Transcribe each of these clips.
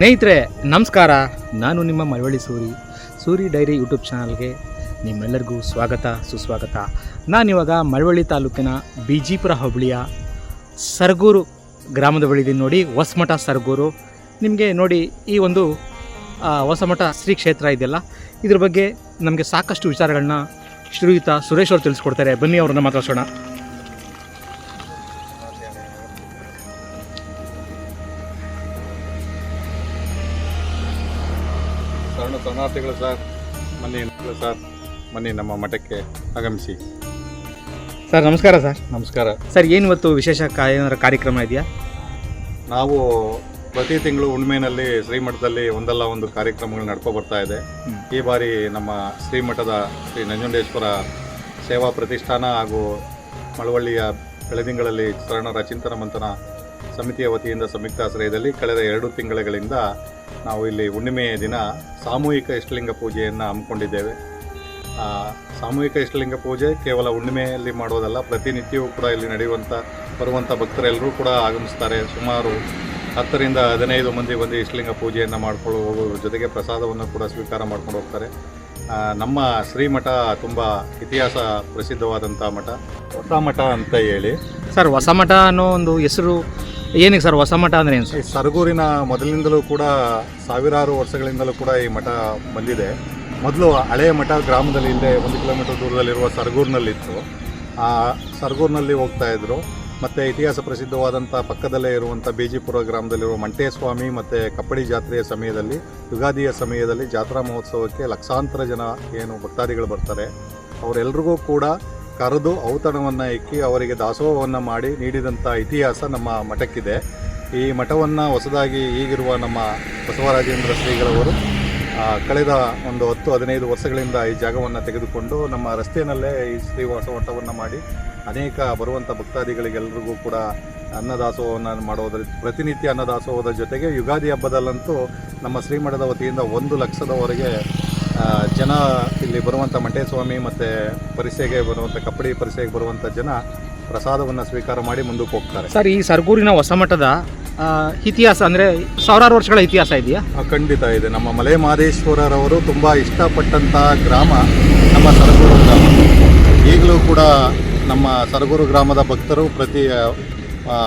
ಸ್ನೇಹಿತರೆ, ನಮಸ್ಕಾರ. ನಾನು ನಿಮ್ಮ ಮಳವಳ್ಳಿ ಸೂರಿ ಸೂರಿ ಡೈರಿ ಯೂಟ್ಯೂಬ್ ಚಾನಲ್ಗೆ ನಿಮ್ಮೆಲ್ಲರಿಗೂ ಸ್ವಾಗತ, ಸುಸ್ವಾಗತ. ನಾನಿವಾಗ ಮಳವಳ್ಳಿ ತಾಲೂಕಿನ ಬಿಜಿಪುರ ಹೋಬಳಿಯ ಸರಗೂರು ಗ್ರಾಮದ ಬಳಿದೀನಿ ನೋಡಿ, ಹೊಸಮಠ ಸರಗೂರು. ನಿಮಗೆ ನೋಡಿ ಈ ಒಂದು ಹೊಸಮಠ ಶ್ರೀ ಕ್ಷೇತ್ರ ಇದೆಯಲ್ಲ, ಇದ್ರ ಬಗ್ಗೆ ನಮಗೆ ಸಾಕಷ್ಟು ವಿಚಾರಗಳನ್ನ ಶ್ರೀಯುತ ಸುರೇಶ್ ಅವರು ತಿಳಿಸ್ಕೊಡ್ತಾರೆ. ಬನ್ನಿ ಅವ್ರನ್ನ ಮಾತಾಡ್ಸೋಣ. ಶರಣ ಸರ್. ಮನೆ ಸರ್ ಮನೆ ನಮ್ಮ ಮಠಕ್ಕೆ ಆಗಮಿಸಿ. ಸರ್ ನಮಸ್ಕಾರ ಸರ್. ನಮಸ್ಕಾರ. ಸರ್ ಏನು ಇವತ್ತು ವಿಶೇಷ ಕಾ ಏನಾರ ಕಾರ್ಯಕ್ರಮ ಇದೆಯಾ? ನಾವು ಪ್ರತಿ ತಿಂಗಳು ಹುಣ್ಣಿಮೆನಲ್ಲಿ ಶ್ರೀಮಠದಲ್ಲಿ ಒಂದಲ್ಲ ಒಂದು ಕಾರ್ಯಕ್ರಮಗಳು ನಡ್ಕೊ ಬರ್ತಾ ಇದೆ. ಹ್ಮ್. ಈ ಬಾರಿ ನಮ್ಮ ಶ್ರೀಮಠದ ಶ್ರೀ ನಂಜುಂಡೇಶ್ವರ ಸೇವಾ ಪ್ರತಿಷ್ಠಾನ ಹಾಗೂ ಮಳವಳ್ಳಿಯ ಬೆಳದಿಂಗಳಲ್ಲಿ ಶರಣರ ಚಿಂತನ ಮಂಥನ ಸಮಿತಿಯ ವತಿಯಿಂದ ಸಂಯುಕ್ತಾಶ್ರಯದಲ್ಲಿ ಕಳೆದ ಎರಡು ತಿಂಗಳುಗಳಿಂದ ನಾವು ಇಲ್ಲಿ ಹುಣ್ಣಿಮೆಯ ದಿನ ಸಾಮೂಹಿಕ ಇಷ್ಟಲಿಂಗ ಪೂಜೆಯನ್ನು ಹಮ್ಮಿಕೊಂಡಿದ್ದೇವೆ. ಸಾಮೂಹಿಕ ಇಷ್ಟಲಿಂಗ ಪೂಜೆ ಕೇವಲ ಹುಣ್ಣಿಮೆಯಲ್ಲಿ ಮಾಡೋದಲ್ಲ ಪ್ರತಿನಿತ್ಯವೂ ಕೂಡ ಇಲ್ಲಿ ನಡೆಯುವಂಥ ಬರುವಂಥ ಭಕ್ತರೆಲ್ಲರೂ ಕೂಡ ಆಗಮಿಸ್ತಾರೆ. ಸುಮಾರು ಹತ್ತರಿಂದ ಹದಿನೈದು ಮಂದಿ ಬಂದು ಇಷ್ಟಲಿಂಗ ಪೂಜೆಯನ್ನು ಮಾಡ್ಕೊಂಡು ಹೋಗೋದ್ರ ಜೊತೆಗೆ ಪ್ರಸಾದವನ್ನು ಕೂಡ ಸ್ವೀಕಾರ ಮಾಡ್ಕೊಂಡು ಹೋಗ್ತಾರೆ. ನಮ್ಮ ಶ್ರೀಮಠ ತುಂಬ ಇತಿಹಾಸ ಪ್ರಸಿದ್ಧವಾದಂಥ ಮಠ. ಹೊಸ ಮಠ ಅಂತ ಹೇಳಿ. ಸರ್ ಹೊಸ ಮಠ ಅನ್ನೋ ಒಂದು ಹೆಸರು ಏನಕ್ಕೆ ಸರ್ ಹೊಸ ಮಠ ಅಂದ್ರೆ ಏನು ಸರ್? ಸರಗೂರಿನ ಮೊದಲಿನಿಂದಲೂ ಕೂಡ ಸಾವಿರಾರು ವರ್ಷಗಳಿಂದಲೂ ಕೂಡ ಈ ಮಠ ಬಂದಿದೆ. ಮೊದಲು ಹಳೆಯ ಮಠ ಗ್ರಾಮದಲ್ಲಿ ಇಲ್ಲೇ ಒಂದು ಕಿಲೋಮೀಟರ್ ದೂರದಲ್ಲಿರುವ ಸರಗೂರಿನಲ್ಲಿತ್ತು. ಆ ಸರಗೂರಿನಲ್ಲಿ ಹೋಗ್ತಾ ಇದ್ದರು ಮತ್ತು ಇತಿಹಾಸ ಪ್ರಸಿದ್ಧವಾದಂಥ ಪಕ್ಕದಲ್ಲೇ ಇರುವಂಥ ಬೇಜಿಪುರ ಗ್ರಾಮದಲ್ಲಿರುವ ಮಂಟೇಸ್ವಾಮಿ ಮತ್ತು ಕಪ್ಪಡಿ ಜಾತ್ರೆಯ ಸಮಯದಲ್ಲಿ, ಯುಗಾದಿಯ ಸಮಯದಲ್ಲಿ ಜಾತ್ರಾ ಮಹೋತ್ಸವಕ್ಕೆ ಲಕ್ಷಾಂತರ ಜನ ಏನು ಭಕ್ತಾದಿಗಳು ಬರ್ತಾರೆ. ಅವರೆಲ್ರಿಗೂ ಕೂಡ ಕರೆದು ಔತಣವನ್ನು ಇಕ್ಕಿ ಅವರಿಗೆ ದಾಸೋಹವನ್ನು ಮಾಡಿ ನೀಡಿದಂಥ ಇತಿಹಾಸ ನಮ್ಮ ಮಠಕ್ಕಿದೆ. ಈ ಮಠವನ್ನು ಹೊಸದಾಗಿ ಈಗಿರುವ ನಮ್ಮ ಬಸವರಾಜೇಂದ್ರ ಶ್ರೀಗಳವರು ಕಳೆದ ಒಂದು ಹತ್ತು, ಹದಿನೈದು ವರ್ಷಗಳಿಂದ ಈ ಜಾಗವನ್ನು ತೆಗೆದುಕೊಂಡು ನಮ್ಮ ರಸ್ತೆಯಲ್ಲೇ ಈ ಶ್ರೀವಾಸ ಮಠವನ್ನು ಮಾಡಿ ಅನೇಕ ಬರುವಂಥ ಭಕ್ತಾದಿಗಳಿಗೆಲ್ಲರಿಗೂ ಕೂಡ ಅನ್ನದಾಸೋಹವನ್ನು ಮಾಡೋದ್ರ ಪ್ರತಿನಿತ್ಯ ಅನ್ನದಾಸೋಹದ ಜೊತೆಗೆ ಯುಗಾದಿ ಹಬ್ಬದಲ್ಲಂತೂ ನಮ್ಮ ಶ್ರೀಮಠದ ವತಿಯಿಂದ ಒಂದು ಲಕ್ಷದವರೆಗೆ ಜನ ಇಲ್ಲಿ ಬರುವಂಥ ಮಂಟೇಸ್ವಾಮಿ ಮತ್ತು ಪರಿಸೆಗೆ ಬರುವಂಥ ಕಪ್ಪಡಿ ಪರಿಸೆಗೆ ಬರುವಂಥ ಜನ ಪ್ರಸಾದವನ್ನು ಸ್ವೀಕಾರ ಮಾಡಿ ಮುಂದಕ್ಕೆ ಹೋಗ್ತಾರೆ. ಸರ್ ಈ ಸರಗೂರಿನ ಹೊಸ ಮಠದ ಇತಿಹಾಸ ಅಂದರೆ ಸಾವಿರಾರು ವರ್ಷಗಳ ಇತಿಹಾಸ ಇದೆಯಾ? ಖಂಡಿತ ಇದೆ. ನಮ್ಮ ಮಲೆ ಮಹದೇಶ್ವರರವರು ತುಂಬ ಇಷ್ಟಪಟ್ಟಂಥ ಗ್ರಾಮ ನಮ್ಮ ಸರಗೂರು ಗ್ರಾಮ. ಈಗಲೂ ಕೂಡ ನಮ್ಮ ಸರಗೂರು ಗ್ರಾಮದ ಭಕ್ತರು ಪ್ರತಿ ಆ,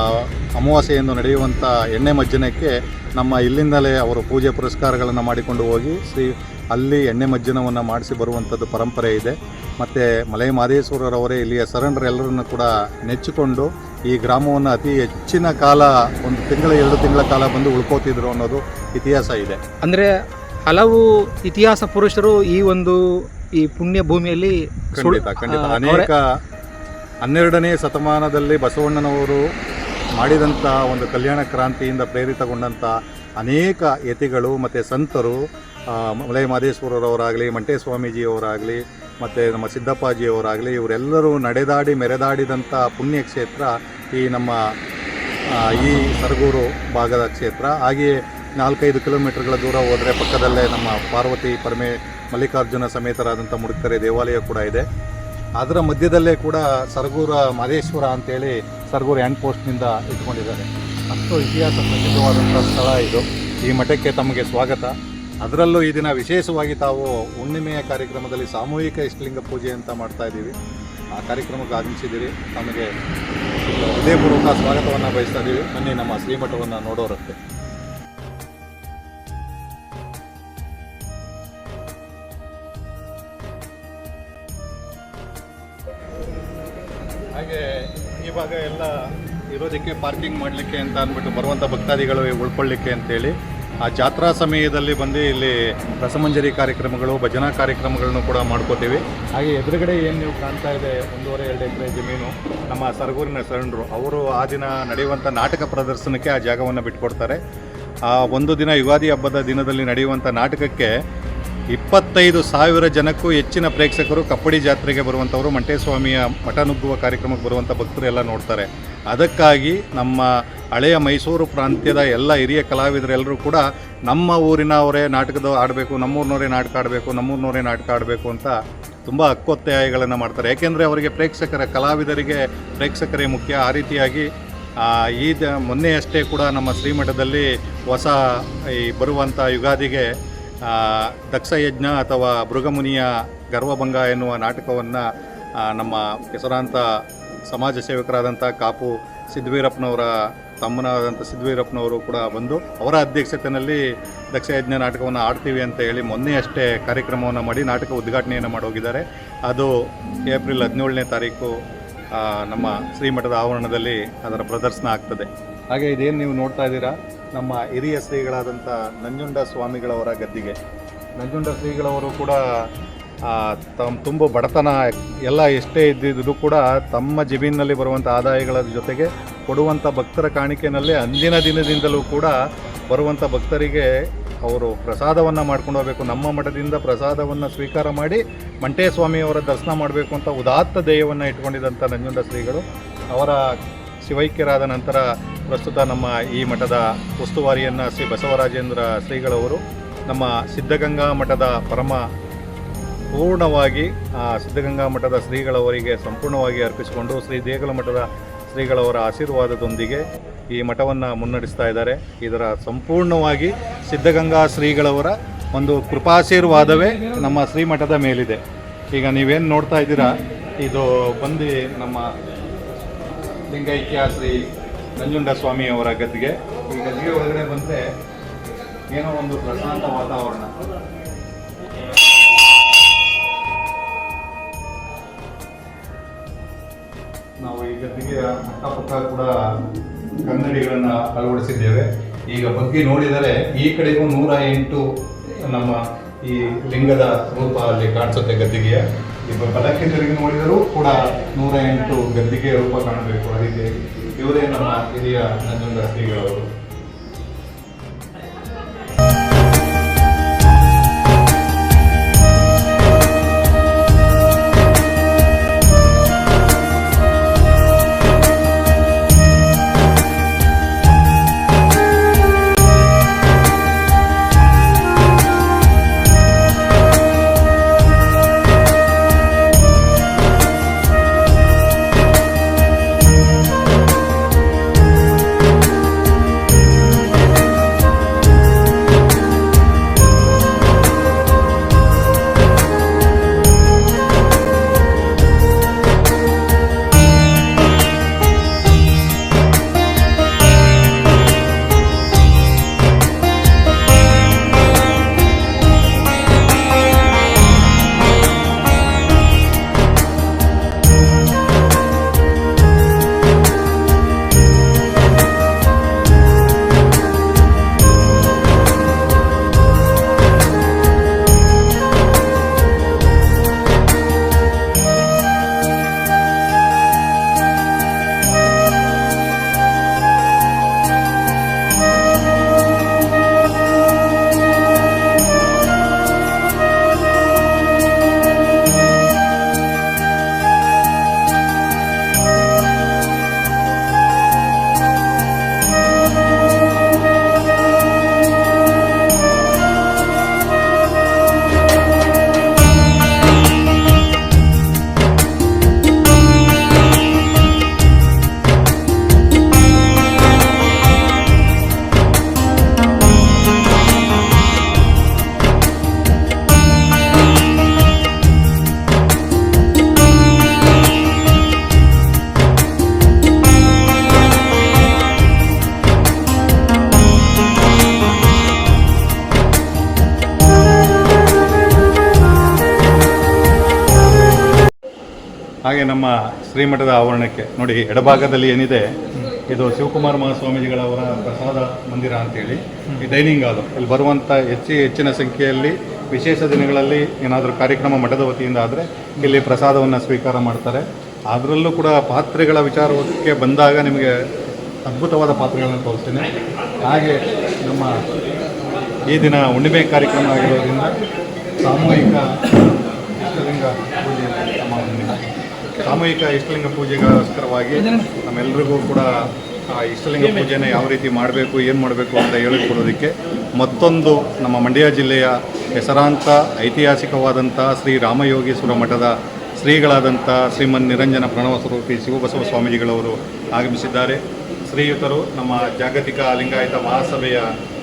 ಅಮಾವಾಸ್ಯೆಯನ್ನು ನಡೆಯುವಂಥ ಎಣ್ಣೆ ಮಜ್ಜನಕ್ಕೆ ನಮ್ಮ ಇಲ್ಲಿಂದಲೇ ಅವರು ಪೂಜೆ ಪುರಸ್ಕಾರಗಳನ್ನು ಮಾಡಿಕೊಂಡು ಹೋಗಿ ಶ್ರೀ ಅಲ್ಲಿ ಎಣ್ಣೆ ಮಜ್ಜನವನ್ನು ಮಾಡಿಸಿ ಬರುವಂಥದ್ದು ಪರಂಪರೆ ಇದೆ. ಮತ್ತು ಮಲೆ ಮಾದೇಶ್ವರರವರೇ ಇಲ್ಲಿಯ ಎಲ್ಲರನ್ನು ಕೂಡ ನೆಚ್ಚಿಕೊಂಡು ಈ ಗ್ರಾಮವನ್ನು ಅತಿ ಹೆಚ್ಚಿನ ಕಾಲ ಒಂದು ತಿಂಗಳ ಎರಡು ತಿಂಗಳ ಕಾಲ ಬಂದು ಉಳ್ಕೋತಿದ್ರು ಅನ್ನೋದು ಇತಿಹಾಸ ಇದೆ. ಅಂದರೆ ಹಲವು ಇತಿಹಾಸ ಪುರುಷರು ಈ ಒಂದು ಈ ಪುಣ್ಯ ಭೂಮಿಯಲ್ಲಿ ಖಂಡಿತ ಖಂಡಿತ. ಅನೇಕ ಹನ್ನೆರಡನೇ ಶತಮಾನದಲ್ಲಿ ಬಸವಣ್ಣನವರು ಮಾಡಿದಂಥ ಒಂದು ಕಲ್ಯಾಣ ಕ್ರಾಂತಿಯಿಂದ ಪ್ರೇರಿತಗೊಂಡಂಥ ಅನೇಕ ಯತಿಗಳು ಮತ್ತು ಸಂತರು ಮಲೆ ಮಹದೇಶ್ವರರವರಾಗಲಿ ಮಂಟೇ ಸ್ವಾಮೀಜಿಯವರಾಗಲಿ ಮತ್ತು ನಮ್ಮ ಸಿದ್ದಪ್ಪಾಜಿಯವರಾಗಲಿ, ಇವರೆಲ್ಲರೂ ನಡೆದಾಡಿ ಮೆರೆದಾಡಿದಂಥ ಪುಣ್ಯಕ್ಷೇತ್ರ ಈ ನಮ್ಮ ಈ ಸರಗೂರು ಭಾಗದ ಕ್ಷೇತ್ರ. ಹಾಗೆಯೇ ನಾಲ್ಕೈದು ಕಿಲೋಮೀಟರ್ಗಳ ದೂರ ಹೋದರೆ ಪಕ್ಕದಲ್ಲೇ ನಮ್ಮ ಪಾರ್ವತಿ ಪರಮೆ ಮಲ್ಲಿಕಾರ್ಜುನ ಸಮೇತರಾದಂಥ ಮುಡುಕರೆ ದೇವಾಲಯ ಕೂಡ ಇದೆ. ಅದರ ಮಧ್ಯದಲ್ಲೇ ಕೂಡ ಸರಗೂರ ಮಹದೇಶ್ವರ ಅಂತೇಳಿ ಸರಗೂರು ಹ್ಯಾಂಡ್ ಪೋಸ್ಟ್ನಿಂದ ಇಟ್ಕೊಂಡಿದ್ದಾರೆ. ಅಷ್ಟು ಇತಿಹಾಸ ಪ್ರಸಿದ್ಧವಾದಂಥ ಸ್ಥಳ ಇದು. ಈ ಮಠಕ್ಕೆ ತಮಗೆ ಸ್ವಾಗತ. ಅದರಲ್ಲೂ ಈ ದಿನ ವಿಶೇಷವಾಗಿ ತಾವು ಹುಣ್ಣಿಮೆಯ ಕಾರ್ಯಕ್ರಮದಲ್ಲಿ ಸಾಮೂಹಿಕ ಇಷ್ಟಲಿಂಗ ಪೂಜೆ ಅಂತ ಮಾಡ್ತಾ ಇದ್ದೀವಿ. ಆ ಕಾರ್ಯಕ್ರಮಕ್ಕೆ ಆಗಮಿಸಿದ್ದೀರಿ. ನಮಗೆ ಹೃದಯಪೂರ್ವಕ ಸ್ವಾಗತವನ್ನು ಬಯಸ್ತಾ ಇದ್ದೀವಿ. ಬನ್ನಿ ನಮ್ಮ ಶ್ರೀಮಠವನ್ನು ನೋಡೋರತ್ತೆ ಹಾಗೆ ಭಾಗ ಎಲ್ಲ ಇರೋದಕ್ಕೆ ಪಾರ್ಕಿಂಗ್ ಮಾಡಲಿಕ್ಕೆ ಅಂತ ಅಂದ್ಬಿಟ್ಟು ಬರುವಂಥ ಭಕ್ತಾದಿಗಳು ಉಳ್ಕೊಳ್ಳಿಕ್ಕೆ ಅಂತೇಳಿ ಆ ಜಾತ್ರಾ ಸಮಯದಲ್ಲಿ ಬಂದು ಇಲ್ಲಿ ರಸಮಂಜರಿ ಕಾರ್ಯಕ್ರಮಗಳು, ಭಜನಾ ಕಾರ್ಯಕ್ರಮಗಳನ್ನು ಕೂಡ ಮಾಡ್ಕೋತೀವಿ. ಹಾಗೆ ಎದುರುಗಡೆ ಏನು ನೀವು ಕಾಣ್ತಾ ಇದೆ, ಒಂದೂವರೆ, ಎರಡು ಎಕರೆ ಜಮೀನು, ನಮ್ಮ ಸರಗೂರಿನ ಶರಣರು, ಅವರು ಆ ದಿನ ನಡೆಯುವಂಥ ನಾಟಕ ಪ್ರದರ್ಶನಕ್ಕೆ ಆ ಜಾಗವನ್ನು ಬಿಟ್ಕೊಡ್ತಾರೆ. ಆ ಒಂದು ದಿನ ಯುಗಾದಿ ಹಬ್ಬದ ದಿನದಲ್ಲಿ ನಡೆಯುವಂಥ ನಾಟಕಕ್ಕೆ ಇಪ್ಪತ್ತೈದು ಸಾವಿರ ಜನಕ್ಕೂ ಹೆಚ್ಚಿನ ಪ್ರೇಕ್ಷಕರು ಕಪ್ಪಡಿ ಜಾತ್ರೆಗೆ ಬರುವಂಥವರು, ಮಂಟೇಸ್ವಾಮಿಯ ಮಠ ನುಗ್ಗುವ ಕಾರ್ಯಕ್ರಮಕ್ಕೆ ಬರುವಂಥ ಭಕ್ತರು ಎಲ್ಲ ನೋಡ್ತಾರೆ. ಅದಕ್ಕಾಗಿ ನಮ್ಮ ಹಳೆಯ ಮೈಸೂರು ಪ್ರಾಂತ್ಯದ ಎಲ್ಲ ಹಿರಿಯ ಕಲಾವಿದರೆಲ್ಲರೂ ಕೂಡ ನಮ್ಮ ಊರಿನವರೇ ನಾಟಕದ ಆಡಬೇಕು ನಮ್ಮೂರಿನವರೇ ನಾಟಕ ಆಡಬೇಕು ನಮ್ಮೂರಿನವರೇ ನಾಟಕ ಆಡಬೇಕು ಅಂತ ತುಂಬ ಹಕ್ಕೊತ್ತಾಯಗಳನ್ನು ಮಾಡ್ತಾರೆ. ಏಕೆಂದರೆ ಅವರಿಗೆ ಪ್ರೇಕ್ಷಕರ, ಕಲಾವಿದರಿಗೆ ಪ್ರೇಕ್ಷಕರೇ ಮುಖ್ಯ. ಆ ರೀತಿಯಾಗಿ ಈ ಮೊನ್ನೆಯಷ್ಟೇ ಕೂಡ ನಮ್ಮ ಶ್ರೀಮಠದಲ್ಲಿ ಹೊಸ ಈ ಬರುವಂಥ ಯುಗಾದಿಗೆ ದಕ್ಷಯಜ್ಞ ಅಥವಾ ಮೃಗಮುನಿಯ ಗರ್ವಭಂಗ ಎನ್ನುವ ನಾಟಕವನ್ನು ನಮ್ಮ ಹೆಸರಾಂತ ಸಮಾಜ ಸೇವಕರಾದಂಥ ಕಾಪು ಸಿದ್ದವೀರಪ್ಪನವರ ತಮ್ಮನಾದಂಥ ಸಿದ್ದವೀರಪ್ಪನವರು ಕೂಡ ಬಂದು ಅವರ ಅಧ್ಯಕ್ಷತೆಯಲ್ಲಿ ದಕ್ಷಯಜ್ಞ ನಾಟಕವನ್ನು ಆಡ್ತೀವಿ ಅಂತ ಹೇಳಿ ಮೊನ್ನೆ ಅಷ್ಟೇ ಕಾರ್ಯಕ್ರಮವನ್ನು ಮಾಡಿ ನಾಟಕ ಉದ್ಘಾಟನೆಯನ್ನು ಮಾಡೋಗಿದ್ದಾರೆ. ಅದು ಏಪ್ರಿಲ್ ಹದಿನೇಳನೇ ತಾರೀಕು ನಮ್ಮ ಶ್ರೀಮಠದ ಆವರಣದಲ್ಲಿ ಅದರ ಪ್ರದರ್ಶನ ಆಗ್ತದೆ. ಹಾಗೆ ಇದೇನು ನೀವು ನೋಡ್ತಾ ಇದ್ದೀರಾ? ನಮ್ಮ ಹಿರಿಯ ಶ್ರೀಗಳಾದಂಥ ನಂಜುಂಡ ಸ್ವಾಮಿಗಳವರ ಗದ್ದಿಗೆ. ನಂಜುಂಡ ಶ್ರೀಗಳವರು ಕೂಡ ತಮ್ಮ ತುಂಬ ಬಡತನ ಎಲ್ಲ ಎಷ್ಟೇ ಇದ್ದಿದ್ರು ಕೂಡ ತಮ್ಮ ಜಮೀನಿನಲ್ಲಿ ಬರುವಂಥ ಆದಾಯಗಳ ಜೊತೆಗೆ ಕೊಡುವಂಥ ಭಕ್ತರ ಕಾಣಿಕೆನಲ್ಲಿ ಅಂದಿನ ದಿನದಿಂದಲೂ ಕೂಡ ಬರುವಂಥ ಭಕ್ತರಿಗೆ ಅವರು ಪ್ರಸಾದವನ್ನು ಮಾಡ್ಕೊಂಡು ಹೋಗಬೇಕು. ನಮ್ಮ ಮಠದಿಂದ ಪ್ರಸಾದವನ್ನು ಸ್ವೀಕಾರ ಮಾಡಿ ಮಂಟೇ ಸ್ವಾಮಿಯವರ ದರ್ಶನ ಮಾಡಬೇಕು ಅಂತ ಉದಾತ್ತ ಧ್ಯೇಯವನ್ನು ಇಟ್ಕೊಂಡಿದ್ದಂಥ ನಂಜುಂಡ ಶ್ರೀಗಳು. ಅವರ ಶಿವೈಕ್ಯರಾದ ನಂತರ ಪ್ರಸ್ತುತ ನಮ್ಮ ಈ ಮಠದ ಉಸ್ತುವಾರಿಯನ್ನು ಶ್ರೀ ಬಸವರಾಜೇಂದ್ರ ಶ್ರೀಗಳವರು ನಮ್ಮ ಸಿದ್ಧಗಂಗಾ ಮಠದ ಪರಮ ಪೂರ್ಣವಾಗಿ, ಆ ಸಿದ್ಧಗಂಗಾ ಮಠದ ಶ್ರೀಗಳವರಿಗೆ ಸಂಪೂರ್ಣವಾಗಿ ಅರ್ಪಿಸಿಕೊಂಡು ಶ್ರೀ ದೇಗುಲ ಮಠದ ಶ್ರೀಗಳವರ ಆಶೀರ್ವಾದದೊಂದಿಗೆ ಈ ಮಠವನ್ನು ಮುನ್ನಡೆಸ್ತಾ ಇದ್ದಾರೆ. ಇದರ ಸಂಪೂರ್ಣವಾಗಿ ಸಿದ್ಧಗಂಗಾ ಶ್ರೀಗಳವರ ಒಂದು ಕೃಪಾಶೀರ್ವಾದವೇ ನಮ್ಮ ಶ್ರೀಮಠದ ಮೇಲಿದೆ. ಈಗ ನೀವೇನು ನೋಡ್ತಾ ಇದ್ದೀರಾ? ಇದು ಬಂದು ನಮ್ಮ ಲಿಂಗೈಕ್ಯ ಶ್ರೀ ನಂಜುಂಡ ಸ್ವಾಮಿಯವರ ಗದ್ದಿಗೆ ಈ ಗದ್ದಿಗೆ ಒಳಗಡೆ ಬಂದರೆ ಏನೋ ಒಂದು ಪ್ರಶಾಂತ ವಾತಾವರಣ. ನಾವು ಈ ಗದ್ದಿಗೆ ಅಕ್ಕಪಕ್ಕ ಕೂಡ ಕನ್ನಡಿಗಳನ್ನ ಅಳವಡಿಸಿದ್ದೇವೆ. ಈಗ ಬಗ್ಗೆ ನೋಡಿದರೆ ಈ ಕಡೆಗೂ ನೂರ ಎಂಟು ನಮ್ಮ ಈ ಲಿಂಗದ ರೂಪ ಅಲ್ಲಿ ಕಾಣಿಸುತ್ತೆ ಗದ್ದಿಗೆಯ ಈಗ ಬಲಕ್ಕೆ ತಿರುಗಿ ನೋಡಿದರೂ ಕೂಡ ನೂರ ಎಂಟು ಗದ್ದಿಗೆಯ ರೂಪ ಕಾಣಬೇಕು. ಅದಕ್ಕೆ ಇವರೇ ನಮ್ಮ ಹಿರಿಯ ನಂಜುಂಡ ಶ್ರೀಗಳವರು ಹಾಗೆ ನಮ್ಮ ಶ್ರೀಮಠದ ಆವರಣಕ್ಕೆ ನೋಡಿ, ಎಡಭಾಗದಲ್ಲಿ ಏನಿದೆ, ಇದು ಶಿವಕುಮಾರ ಮಹಾಸ್ವಾಮೀಜಿಗಳವರ ಪ್ರಸಾದ ಮಂದಿರ ಅಂತೇಳಿ, ಈ ಡೈನಿಂಗ್ ಹಾಲು. ಇಲ್ಲಿ ಬರುವಂಥ ಹೆಚ್ಚು ಹೆಚ್ಚಿನ ಸಂಖ್ಯೆಯಲ್ಲಿ ವಿಶೇಷ ದಿನಗಳಲ್ಲಿ ಏನಾದರೂ ಕಾರ್ಯಕ್ರಮ ಮಠದ ವತಿಯಿಂದ ಆದರೆ ಇಲ್ಲಿ ಪ್ರಸಾದವನ್ನು ಸ್ವೀಕಾರ ಮಾಡ್ತಾರೆ. ಅದರಲ್ಲೂ ಕೂಡ ಪಾತ್ರೆಗಳ ವಿಚಾರಕ್ಕೆ ಬಂದಾಗ ನಿಮಗೆ ಅದ್ಭುತವಾದ ಪಾತ್ರೆಗಳನ್ನು ತೋರಿಸ್ತೇನೆ. ಹಾಗೆ ನಮ್ಮ ಈ ದಿನ ಹುಣ್ಣಿಮೆ ಕಾರ್ಯಕ್ರಮ ಆಗಿರೋದ್ರಿಂದ ಸಾಮೂಹಿಕ ಇಷ್ಟಲಿಂಗ ಸಾಮೂಹಿಕ ಇಷ್ಟಲಿಂಗ ಪೂಜೆಗೋಸ್ಕರವಾಗಿ ನಮ್ಮೆಲ್ಲರಿಗೂ ಕೂಡ ಇಷ್ಟಲಿಂಗ ಪೂಜೆನ ಯಾವ ರೀತಿ ಮಾಡಬೇಕು, ಏನು ಮಾಡಬೇಕು ಅಂತ ಹೇಳಿಕೊಡೋದಕ್ಕೆ ಮತ್ತೊಂದು ನಮ್ಮ ಮಂಡ್ಯ ಜಿಲ್ಲೆಯ ಹೆಸರಾಂತ ಐತಿಹಾಸಿಕವಾದಂಥ ಶ್ರೀ ರಾಮಯೋಗೇಶ್ವರ ಮಠದ ಶ್ರೀಗಳಾದಂಥ ಶ್ರೀಮನ್ ನಿರಂಜನ ಪ್ರಣವ ಸ್ವರೂಪಿ ಶಿವಬಸವ ಸ್ವಾಮೀಜಿಗಳವರು ಆಗಮಿಸಿದ್ದಾರೆ. ಶ್ರೀಯುತರು ನಮ್ಮ ಜಾಗತಿಕ ಲಿಂಗಾಯತ ಮಹಾಸಭೆಯ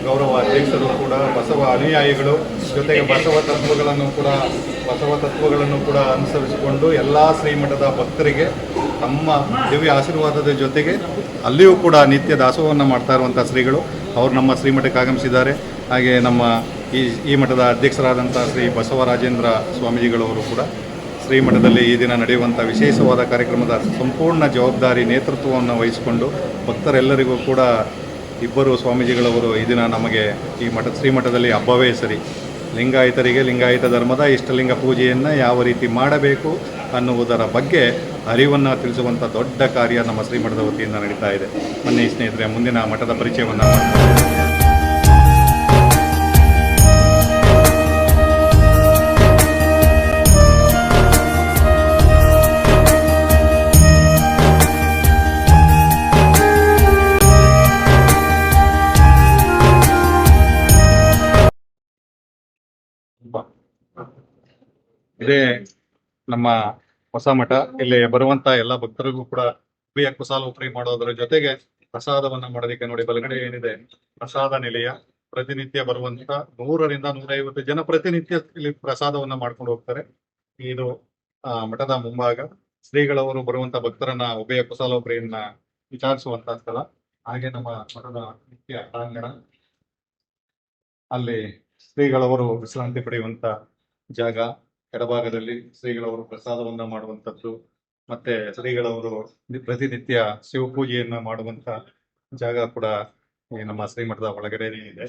ಗೌರವ ಅಧ್ಯಕ್ಷರು ಕೂಡ, ಬಸವ ಅನುಯಾಯಿಗಳು ಜೊತೆಗೆ ಬಸವ ತತ್ವಗಳನ್ನು ಕೂಡ, ಬಸವ ತತ್ವಗಳನ್ನು ಕೂಡ ಅನುಸರಿಸಿಕೊಂಡು ಎಲ್ಲ ಶ್ರೀಮಠದ ಭಕ್ತರಿಗೆ ತಮ್ಮ ದಿವ್ಯ ಆಶೀರ್ವಾದದ ಜೊತೆಗೆ ಅಲ್ಲಿಯೂ ಕೂಡ ನಿತ್ಯ ದಾಸೋಹವನ್ನು ಮಾಡ್ತಾ ಇರುವಂಥ ಶ್ರೀಗಳು. ಅವರು ನಮ್ಮ ಶ್ರೀಮಠಕ್ಕೆ ಆಗಮಿಸಿದ್ದಾರೆ. ಹಾಗೆ ನಮ್ಮ ಈ ಈ ಮಠದ ಅಧ್ಯಕ್ಷರಾದಂಥ ಶ್ರೀ ಬಸವರಾಜೇಂದ್ರ ಸ್ವಾಮೀಜಿಗಳವರು ಕೂಡ ಶ್ರೀಮಠದಲ್ಲಿ ಈ ದಿನ ನಡೆಯುವಂಥ ವಿಶೇಷವಾದ ಕಾರ್ಯಕ್ರಮದ ಸಂಪೂರ್ಣ ಜವಾಬ್ದಾರಿ, ನೇತೃತ್ವವನ್ನು ವಹಿಸಿಕೊಂಡು ಭಕ್ತರೆಲ್ಲರಿಗೂ ಕೂಡ ಇಬ್ಬರು ಸ್ವಾಮೀಜಿಗಳವರು ಈ ದಿನ ನಮಗೆ ಈ ಮಠ, ಶ್ರೀಮಠದಲ್ಲಿ ಹಬ್ಬವೇ ಸರಿ. ಲಿಂಗಾಯತರಿಗೆ ಲಿಂಗಾಯತ ಧರ್ಮದ ಇಷ್ಟಲಿಂಗ ಪೂಜೆಯನ್ನು ಯಾವ ರೀತಿ ಮಾಡಬೇಕು ಅನ್ನುವುದರ ಬಗ್ಗೆ ಅರಿವನ್ನು ತಿಳಿಸುವಂಥ ದೊಡ್ಡ ಕಾರ್ಯ ನಮ್ಮ ಶ್ರೀಮಠದ ವತಿಯಿಂದ ನಡೀತಾ ಇದೆ. ಮೊನ್ನೆ ಸ್ನೇಹಿತರೆ, ಮುಂದಿನ ಮಠದ ಪರಿಚಯವನ್ನು ಇದೇ ನಮ್ಮ ಹೊಸ ಮಠ. ಇಲ್ಲಿ ಬರುವಂತ ಎಲ್ಲ ಭಕ್ತರಿಗೂ ಕೂಡ ಉಭಯ ಕುಸಾಲ ಉಪರಿ ಮಾಡೋದ್ರ ಜೊತೆಗೆ ಪ್ರಸಾದವನ್ನ ಮಾಡೋದಕ್ಕೆ ನೋಡಿ ಬಲಗಡೆ ಏನಿದೆ? ಪ್ರಸಾದ ನಿಲಯ. ಪ್ರತಿನಿತ್ಯ ಬರುವಂತ ನೂರರಿಂದ ನೂರೈವತ್ತು ಜನ ಪ್ರತಿನಿತ್ಯ ಇಲ್ಲಿ ಪ್ರಸಾದವನ್ನ ಮಾಡ್ಕೊಂಡು ಹೋಗ್ತಾರೆ. ಇದು ಆ, ಮಠದ ಮುಂಭಾಗ. ಶ್ರೀಗಳವರು ಬರುವಂತ ಭಕ್ತರನ್ನ ಉಭಯ ಕುಸಾಲೋಪರಿಯನ್ನ ವಿಚಾರಿಸುವಂತ ಸ್ಥಳ. ಹಾಗೆ ನಮ್ಮ ಮಠದ ಮುಖ್ಯ ಪ್ರಾಂಗಣ. ಅಲ್ಲಿ ಶ್ರೀಗಳವರು ವಿಶ್ರಾಂತಿ ಪಡೆಯುವಂತ ಜಾಗ. ಎಡಭಾಗದಲ್ಲಿ ಶ್ರೀಗಳವರು ಪ್ರಸಾದವನ್ನ ಮಾಡುವಂತದ್ದು ಮತ್ತೆ ಶ್ರೀಗಳವರು ಪ್ರತಿನಿತ್ಯ ಪ್ರತಿನಿತ್ಯ ಶಿವಪೂಜೆಯನ್ನ ಮಾಡುವಂತ ಜಾಗ ಕೂಡ ನಮ್ಮ ಶ್ರೀಮಠದ ಒಳಗಡೆ ಇದೆ.